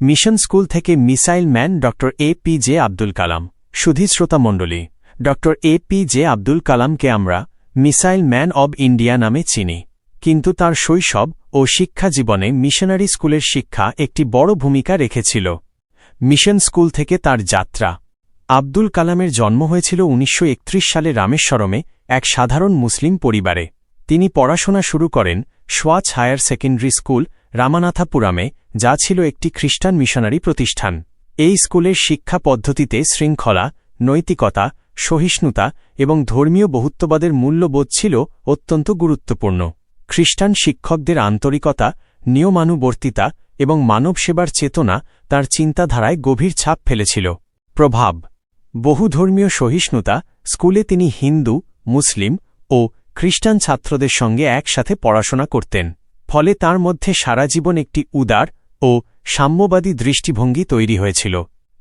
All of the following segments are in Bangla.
মিশন স্কুল থেকে মিসাইল ম্যান ড A P J Abdul Kalam. সুধী শ্রোতামণ্ডলী ড এ পি জে আব্দুল কালামকে আমরা মিসাইল ম্যান অব ইন্ডিয়া নামে চিনি। কিন্তু তার শৈশব ও শিক্ষা জীবনে মিশনারি স্কুলের শিক্ষা একটি বড় ভূমিকা রেখেছিল। মিশন স্কুল থেকে তার যাত্রা। আব্দুল কালামের জন্ম হয়েছিল উনিশশো একত্রিশ সালে রামেশ্বরমে এক সাধারণ মুসলিম পরিবারে। তিনি পড়াশোনা শুরু করেন সোয়াচ হায়ার সেকেন্ডারি স্কুল রামানাথাপুরামে, যা ছিল একটি খ্রিস্টান মিশনারি প্রতিষ্ঠান। এই স্কুলের শিক্ষা পদ্ধতিতে শৃঙ্খলা, নৈতিকতা, সহিষ্ণুতা এবং ধর্মীয় বহুত্ববাদের মূল্যবোধ ছিল অত্যন্ত গুরুত্বপূর্ণ। খ্রিস্টান শিক্ষকদের আন্তরিকতা, নিয়মানুবর্তিতা এবং মানব সেবার চেতনা তার চিন্তাধারায় গভীর ছাপ ফেলেছিল। প্রভাব। বহুধর্মীয় সহিষ্ণুতা স্কুলে তিনি হিন্দু, মুসলিম ও খ্রিস্টান ছাত্রদের সঙ্গে একসাথে পড়াশোনা করতেন। ফলে তার মধ্যে সারা জীবন একটি উদার ও সাম্যবাদী দৃষ্টিভঙ্গি তৈরি হয়েছিল।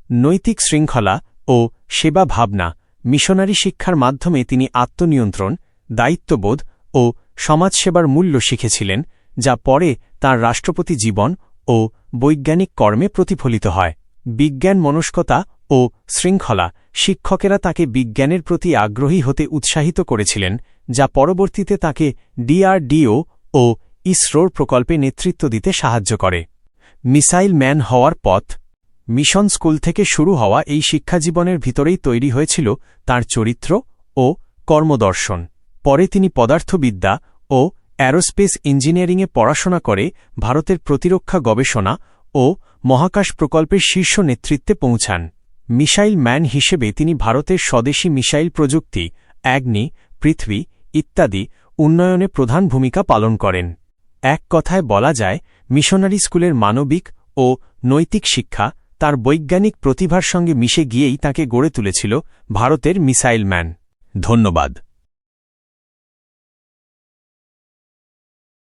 নৈতিক শৃঙ্খলা ও সেবা ভাবনা, মিশনারি শিক্ষার মাধ্যমে তিনি আত্মনিয়ন্ত্রণ, দায়িত্ববোধ ও সমাজসেবার মূল্য শিখেছিলেন, যা পরে তার রাষ্ট্রপতি জীবন ও বৈজ্ঞানিক কর্মে প্রতিফলিত হয়। বিজ্ঞান মনস্কতা ও শৃঙ্খলা শিক্ষকেরা তাকে বিজ্ঞানের প্রতি আগ্রহী হতে উৎসাহিত করেছিলেন, যা পরবর্তীতে তাকে ডিআরডিও ও ইসরোর প্রকল্পে নেতৃত্ব দিতে সাহায্য করে। মিসাইল ম্যান হওয়ার পথ। মিশন স্কুল থেকে শুরু হওয়া এই শিক্ষাজীবনের ভিতরেই তৈরি হয়েছিল তার চরিত্র ও কর্মদর্শন। পরে তিনি পদার্থবিদ্যা ও অ্যারোস্পেস ইঞ্জিনিয়ারিংয়ে পড়াশোনা করে ভারতের প্রতিরক্ষা গবেষণা ও মহাকাশ প্রকল্পের শীর্ষ নেতৃত্বে পৌঁছান। মিসাইল ম্যান হিসেবে তিনি ভারতের স্বদেশী মিসাইল প্রযুক্তি, অ্যাগ্নি, পৃথিবী ইত্যাদি উন্নয়নে প্রধান ভূমিকা পালন করেন। এক কথায় বলা যায়, মিশনারি স্কুলের মানবিক ও নৈতিক শিক্ষা তার বৈজ্ঞানিক প্রতিভার সঙ্গে মিশে গিয়েই তাকে গড়ে তুলেছিল ভারতের মিসাইল ম্যান। ধন্যবাদ।